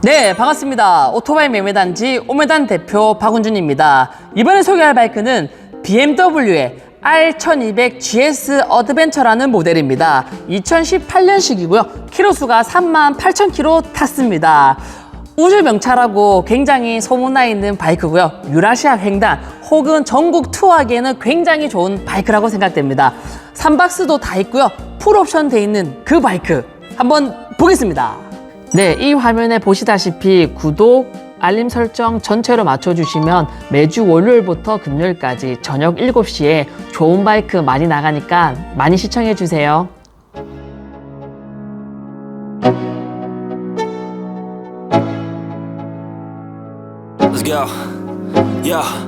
네, 반갑습니다. 오토바이 매매단지 오메단 대표 박은준입니다. 이번에 소개할 바이크는 BMW의 R1200 GS 어드벤처라는 모델입니다. 2018년식이고요. 키로수가 38,000km 탔습니다. 우주 명차라고 굉장히 소문나 있는 바이크고요. 유라시아 횡단 혹은 전국 투어하기에는 굉장히 좋은 바이크라고 생각됩니다. 3박스도 다 있고요. 풀옵션 돼 있는 그 바이크 한번 보겠습니다. 네, 이 화면에 보시다시피 구독, 알림 설정 전체로 맞춰주시면 매주 월요일부터 금요일까지 저녁 7시에 좋은 바이크 많이 나가니까 많이 시청해주세요. Go. Yo.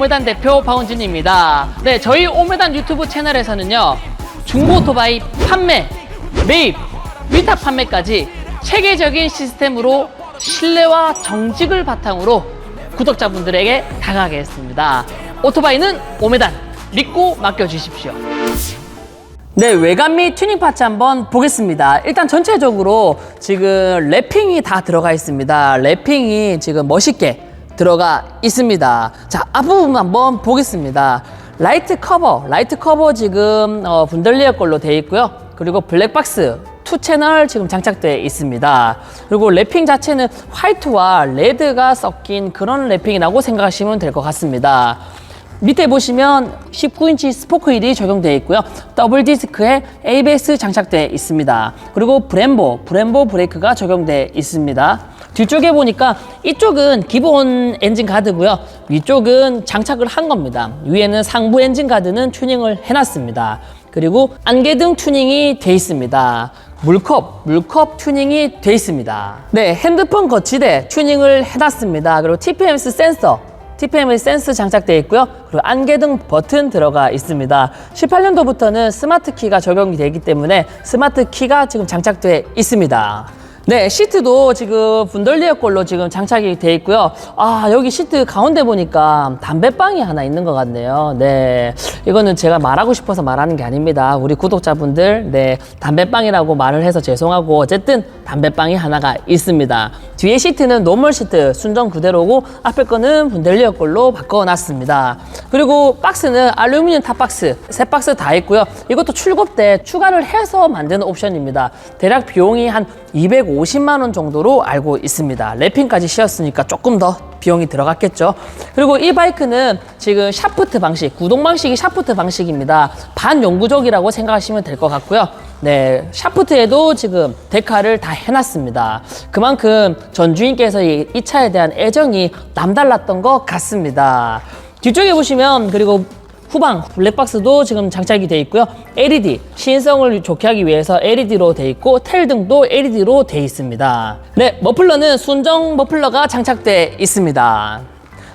오메단 대표 박원준입니다. 네, 저희 오메단 유튜브 채널에서는요, 중고 오토바이 판매, 매입, 위탁 판매까지 체계적인 시스템으로 신뢰와 정직을 바탕으로 구독자분들에게 다가가겠습니다. 오토바이는 오메단, 믿고 맡겨주십시오. 네, 외관 및 튜닝 파츠 한번 보겠습니다. 일단 전체적으로 지금 랩핑이 다 들어가 있습니다. 랩핑이 지금 멋있게 들어가 있습니다. 자, 앞부분 한번 보겠습니다. 라이트 커버, 라이트 커버 지금 어, 분들리어 걸로 되어 있고요. 그리고 블랙박스 투 채널 지금 장착되어 있습니다. 그리고 랩핑 자체는 화이트와 레드가 섞인 그런 랩핑이라고 생각하시면 될 것 같습니다. 밑에 보시면 19인치 스포크 휠이 적용되어 있고요. 더블 디스크에 ABS 장착되어 있습니다. 그리고 브렘보 브레이크가 적용되어 있습니다. 뒤쪽에 보니까 이쪽은 기본 엔진 가드고요. 위쪽은 장착을 한 겁니다. 위에는 상부 엔진 가드는 튜닝을 해놨습니다. 그리고 안개등 튜닝이 돼 있습니다. 물컵, 물컵 튜닝이 돼 있습니다. 네, 핸드폰 거치대 튜닝을 해놨습니다. 그리고 TPMS 센서, TPM의 센스 장착되어 있고요. 그리고 안개등 버튼 들어가 있습니다. 18년도부터는 스마트 키가 적용이 되기 때문에 스마트 키가 지금 장착되어 있습니다. 네, 시트도 지금 분덜리어 걸로 지금 장착이 되어 있고요. 아, 여기 시트 가운데 보니까 담배빵이 하나 있는 것 같네요. 네. 이거는 제가 말하고 싶어서 말하는 게 아닙니다. 우리 구독자분들, 네. 담배빵이라고 말을 해서 죄송하고, 어쨌든 담배빵이 하나가 있습니다. 뒤에 시트는 노멀 시트 순정 그대로고, 앞에 거는 분델리어 걸로 바꿔놨습니다. 그리고 박스는 알루미늄 탑박스, 세 박스 다 있고요. 이것도 출고 때 추가를 해서 만드는 옵션입니다. 대략 비용이 한 250만 원 정도로 알고 있습니다. 랩핑까지 씌웠으니까 조금 더 비용이 들어갔겠죠. 그리고 이 바이크는 지금 샤프트 방식, 구동 방식이 샤프트 방식입니다. 반영구적이라고 생각하시면 될 것 같고요. 네, 샤프트에도 지금 데카를 다 해놨습니다. 그만큼 전 주인께서 이, 이 차에 대한 애정이 남달랐던 것 같습니다. 뒤쪽에 보시면 그리고 후방 블랙박스도 지금 장착이 되어 있고요. LED 시인성을 좋게 하기 위해서 LED로 되어 있고 텔 등도 LED로 되어 있습니다. 네, 머플러는 순정 머플러가 장착되어 있습니다.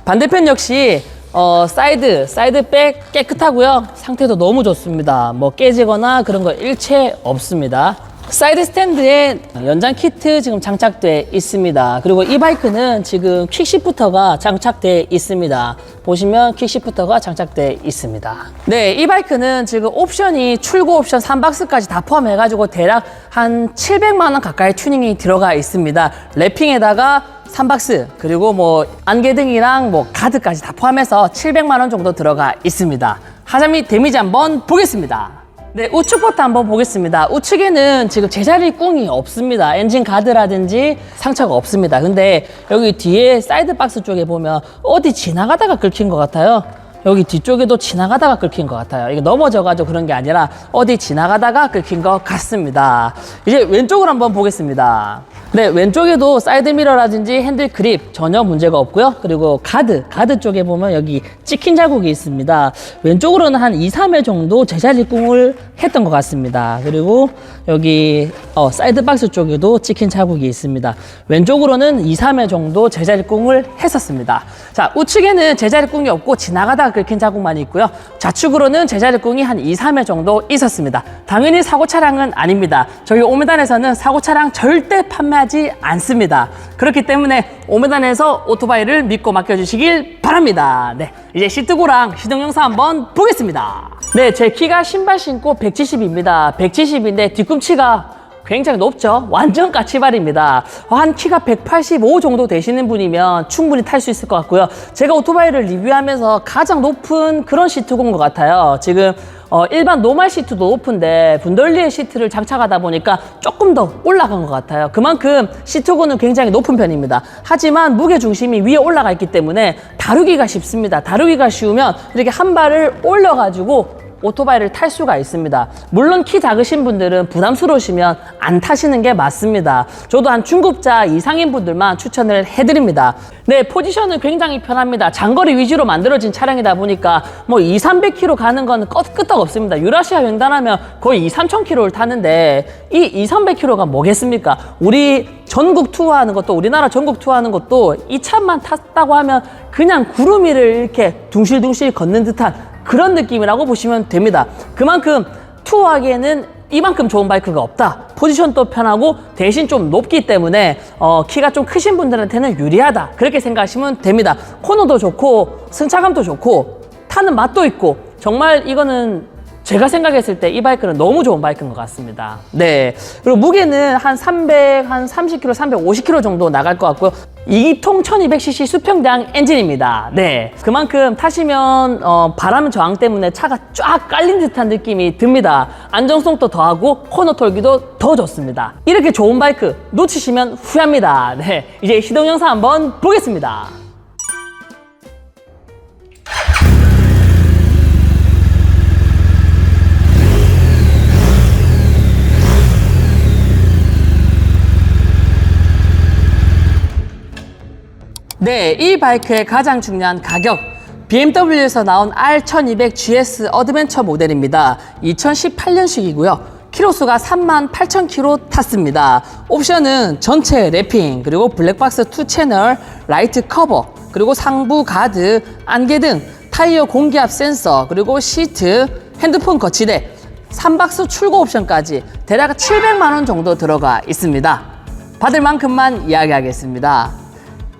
반대편 역시 어, 사이드, 사이드백 깨끗하고요. 상태도 너무 좋습니다. 뭐 깨지거나 그런 거 일체 없습니다. 사이드 스탠드에 연장 키트 지금 장착돼 있습니다. 그리고 이 바이크는 지금 퀵시프터가 장착돼 있습니다. 보시면 퀵시프터가 장착돼 있습니다. 네, 이 바이크는 지금 옵션이 출고 옵션 3박스까지 다 포함해가지고 대략 한 700만 원 가까이 튜닝이 들어가 있습니다. 랩핑에다가 3박스 그리고 뭐 안개등이랑 뭐 가드까지 다 포함해서 700만 원 정도 들어가 있습니다. 하자미 데미지 한번 보겠습니다. 네, 우측 포트 한번 보겠습니다. 우측에는 지금 제자리 꿍이 없습니다. 엔진 가드라든지 상처가 없습니다. 근데 여기 뒤에 사이드 박스 쪽에 보면 어디 지나가다가 긁힌 것 같아요. 여기 뒤쪽에도 지나가다가 긁힌 것 같아요. 이게 넘어져가지고 그런 게 아니라 어디 지나가다가 긁힌 것 같습니다. 이제 왼쪽으로 한번 보겠습니다. 네, 왼쪽에도 사이드 미러라든지 핸들 그립 전혀 문제가 없고요. 그리고 가드, 가드 쪽에 보면 여기 찍힌 자국이 있습니다. 왼쪽으로는 한 2, 3회 정도 제자리 꿍을 했던 것 같습니다. 그리고 여기 어, 사이드 박스 쪽에도 찍힌 자국이 있습니다. 왼쪽으로는 2, 3회 정도 제자리 꿍을 했었습니다. 자, 우측에는 제자리 꿍이 없고 지나가다가 긁힌 자국만 있고요. 좌측으로는 제자리 꿍이 한 2, 3회 정도 있었습니다. 당연히 사고 차량은 아닙니다. 저희 오메단에서는 사고 차량 절대 판매 하지 않습니다. 그렇기 때문에 오메단에서 오토바이를 믿고 맡겨주시길 바랍니다. 네, 이제 시트고랑 시동 영상 한번 보겠습니다. 네, 제 키가 신발 신고 170입니다. 170인데 뒤꿈치가 굉장히 높죠? 완전 까치발입니다. 한 키가 185 정도 되시는 분이면 충분히 탈 수 있을 것 같고요. 제가 오토바이를 리뷰하면서 가장 높은 그런 시트고인 것 같아요. 지금 어, 일반 노말 시트도 높은데 분덜리의 시트를 장착하다 보니까 조금 더 올라간 것 같아요. 그만큼 시트고는 굉장히 높은 편입니다. 하지만 무게 중심이 위에 올라가 있기 때문에 다루기가 쉽습니다. 다루기가 쉬우면 이렇게 한 발을 올려가지고 오토바이를 탈 수가 있습니다. 물론 키 작으신 분들은 부담스러우시면 안 타시는 게 맞습니다. 저도 한 중급자 이상인 분들만 추천을 해드립니다. 네, 포지션은 굉장히 편합니다. 장거리 위주로 만들어진 차량이다 보니까 뭐 2, 300km 가는 건 끄- 끄떡 없습니다. 유라시아 횡단하면 거의 2, 3,000km를 타는데 이 2, 300km가 뭐겠습니까? 우리 전국 투어하는 것도 우리나라 전국 투어하는 것도 이 차만 탔다고 하면 그냥 구름 위를 이렇게 둥실둥실 걷는 듯한 그런 느낌이라고 보시면 됩니다. 그만큼 투어하기에는 이만큼 좋은 바이크가 없다. 포지션도 편하고 대신 좀 높기 때문에 어, 키가 좀 크신 분들한테는 유리하다. 그렇게 생각하시면 됩니다. 코너도 좋고 승차감도 좋고 타는 맛도 있고 정말 이거는 제가 생각했을 때 이 바이크는 너무 좋은 바이크인 것 같습니다. 네. 그리고 무게는 한 300, 한 30kg, 350kg 정도 나갈 것 같고요. 2기통 1200cc 수평장 엔진입니다. 네. 그만큼 타시면, 어, 바람 저항 때문에 차가 쫙 깔린 듯한 느낌이 듭니다. 안정성도 더하고 코너 털기도 더 좋습니다. 이렇게 좋은 바이크 놓치시면 후회합니다. 네. 이제 시동 영상 한번 보겠습니다. 네, 이 바이크의 가장 중요한 가격. BMW에서 나온 R1200GS 어드벤처 모델입니다. 2018년식이고요. 키로수가 3만 8천 킬로 탔습니다. 옵션은 전체 랩핑, 그리고 블랙박스 2 채널, 라이트 커버, 그리고 상부 가드, 안개 등 타이어 공기압 센서, 그리고 시트, 핸드폰 거치대, 3박스 출고 옵션까지 대략 700만 원 정도 들어가 있습니다. 받을 만큼만 이야기하겠습니다.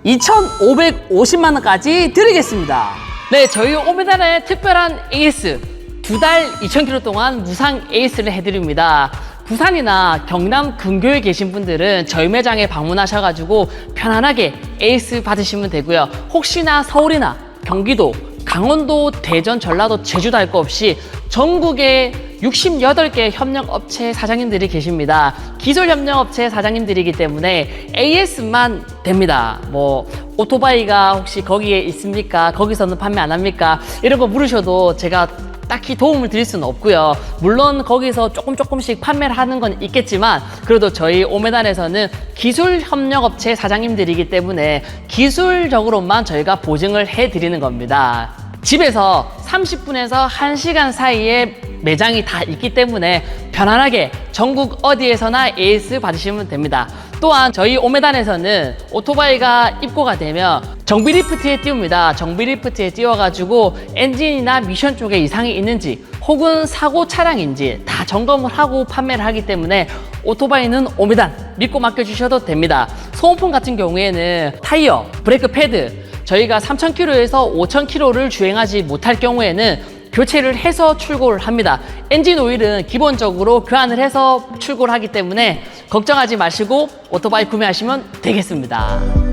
2,550만 원까지 드리겠습니다. 네, 저희 오메달의 특별한 에이스 두 달 2,000km 동안 무상 에이스를 해드립니다. 부산이나 경남 근교에 계신 분들은 저희 매장에 방문하셔가지고 편안하게 에이스 받으시면 되고요. 혹시나 서울이나 경기도, 강원도, 대전, 전라도, 제주도 할 거 없이 전국에 68개 협력업체 사장님들이 계십니다. 기술 협력업체 사장님들이기 때문에 AS만 됩니다. 뭐 오토바이가 혹시 거기에 있습니까? 거기서는 판매 안 합니까? 이런 거 물으셔도 제가 딱히 도움을 드릴 수는 없고요. 물론 거기서 조금 조금씩 판매를 하는 건 있겠지만 그래도 저희 오메단에서는 기술 협력업체 사장님들이기 때문에 기술적으로만 저희가 보증을 해 드리는 겁니다. 집에서 30분에서 1시간 사이에 매장이 다 있기 때문에 편안하게 전국 어디에서나 에이스 받으시면 됩니다. 또한 저희 오메단에서는 오토바이가 입고가 되면 정비 리프트에 띄웁니다. 정비 리프트에 띄워가지고 엔진이나 미션 쪽에 이상이 있는지 혹은 사고 차량인지 다 점검을 하고 판매를 하기 때문에 오토바이는 오메단 믿고 맡겨주셔도 됩니다. 소모품 같은 경우에는 타이어, 브레이크 패드 저희가 3,000km에서 5,000km를 주행하지 못할 경우에는 교체를 해서 출고를 합니다. 엔진 오일은 기본적으로 교환을 해서 출고를 하기 때문에 걱정하지 마시고 오토바이 구매하시면 되겠습니다.